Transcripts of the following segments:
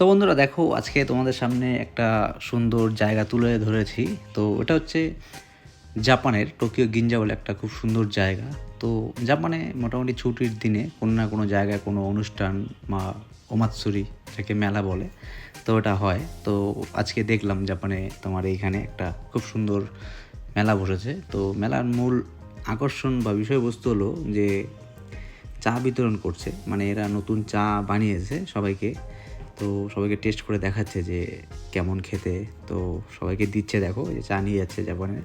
তো বন্ধুরা দেখো, আজকে তোমাদের সামনে একটা সুন্দর জায়গা তুলে ধরেছি। তো এটা হচ্ছে জাপানের টোকিও গিঞ্জা বলে একটা খুব সুন্দর জায়গা। তো জাপানে মোটামুটি ছুটির দিনে কোনো না কোনো জায়গায় কোনো অনুষ্ঠান বা ওমাৎসুরি যাকে মেলা বলে, তো ওটা হয়। তো আজকে দেখলাম জাপানে তোমার এইখানে একটা খুব সুন্দর মেলা বসেছে। তো মেলার মূল আকর্ষণ বা বিষয়বস্তু হলো যে চা বিতরণ করছে। মানে এরা নতুন চা বানিয়েছে সবাইকে। তো সবাইকে টেস্ট করে দেখাচ্ছে যে কেমন খেতে। তো সবাইকে দিচ্ছে দেখো, এই যে চা নিয়ে যাচ্ছে জাপানে।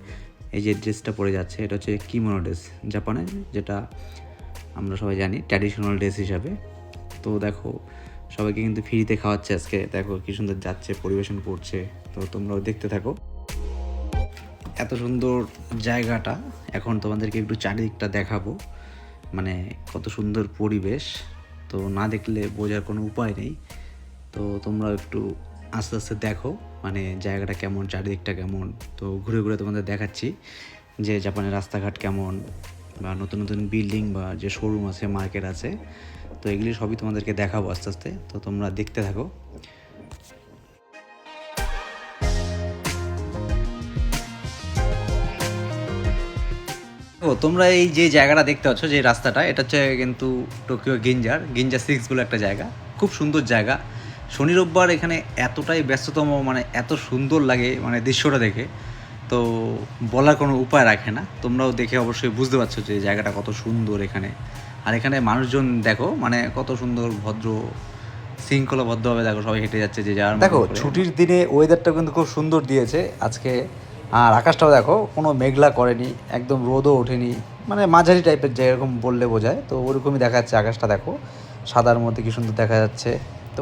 এই যে ড্রেসটা পরে যাচ্ছে, এটা হচ্ছে কিমোনো ড্রেস জাপানে, যেটা আমরা সবাই জানি ট্র্যাডিশনাল ড্রেস হিসাবে। তো দেখো, সবাইকে কিন্তু ফ্রিতে খাওয়াচ্ছে আজকে। দেখো কি সুন্দর যাচ্ছে, পরিবেশন করছে। তো তোমরাও দেখতে থাকো। এত সুন্দর জায়গাটা। এখন তোমাদেরকে একটু চারিদিকটা দেখাবো। মানে কত সুন্দর পরিবেশ। তো না দেখলে বোঝার কোনো উপায় নেই। তো তোমরা একটু আস্তে আস্তে দেখো মানে জায়গাটা কেমন, চারিদিকটা কেমন। তো ঘুরে ঘুরে তোমাদের দেখাচ্ছি যে জাপানের রাস্তাঘাট কেমন, বা নতুন নতুন বিল্ডিং বা যে শোরুম আছে, মার্কেট আছে। তো এগুলি সবই তোমাদেরকে দেখাবো আস্তে আস্তে, তো তোমরা দেখতে থাকো। ও, তোমরা এই যে জায়গাটা দেখতে পাচ্ছ, যে রাস্তাটা, এটা হচ্ছে কিন্তু টোকিও গিঞ্জার গিঞ্জা সিক্স বলে একটা জায়গা। খুব সুন্দর জায়গা। শনি রোববার এখানে এতটাই ব্যস্ততম মানে এত সুন্দর লাগে মানে দৃশ্যটা দেখে। তো বলার কোনো উপায় রাখে না। তোমরাও দেখে অবশ্যই বুঝতে পারছ যে জায়গাটা কত সুন্দর এখানে। আর এখানে মানুষজন দেখো মানে কত সুন্দর ভদ্র শৃঙ্খলাবদ্ধভাবে দেখো সবাই হেঁটে যাচ্ছে যে যার দেখো ছুটির দিনে ওয়েদারটা কিন্তু খুব সুন্দর দিয়েছে আজকে। আর আকাশটাও দেখো কোনো মেঘলা করেনি একদম রোদও ওঠেনি। মানে মাঝারি টাইপের যেরকম বললে বোঝায়। তো ওরকমই দেখা যাচ্ছে আকাশটা দেখো। সাদার মধ্যে কি সুন্দর দেখা যাচ্ছে। তো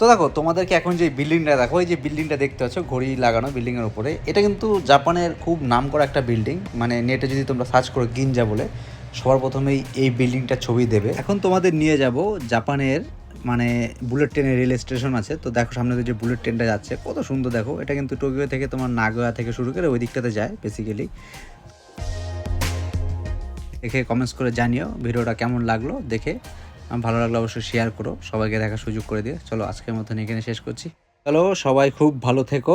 তো দেখো, তোমাদেরকে এখন যে বিল্ডিংটা দেখো, এই যে বিল্ডিংটা দেখতে পাচ্ছ, ঘড়ি লাগানো বিল্ডিংয়ের উপরে, এটা কিন্তু জাপানের খুব নাম করা একটা বিল্ডিং মানে নেটে যদি তোমরা সার্চ করো গিঞ্জা বলে, সবার প্রথমেই এই বিল্ডিংটা ছবি দেবে। এখন তোমাদের নিয়ে যাব জাপানের মানে বুলেট ট্রেনের রেল স্টেশন আছে, তো দেখো সামনে যে বুলেট ট্রেনটা যাচ্ছে, কত সুন্দর দেখো, এটা কিন্তু টোকিও থেকে তোমার নাগোয়া থেকে শুরু করে ওই দিকটাতে যায় বেসিক্যালি দেখে কমেন্টস করে জানিও, ভিডিওটা কেমন লাগল, দেখে। ভালো লাগলে অবশ্যই শেয়ার করো। সবাইকে দেখার সুযোগ করে দিয়ে চলো আজকের মতন এখানে শেষ করছি। চলো সবাই খুব ভালো থেকো।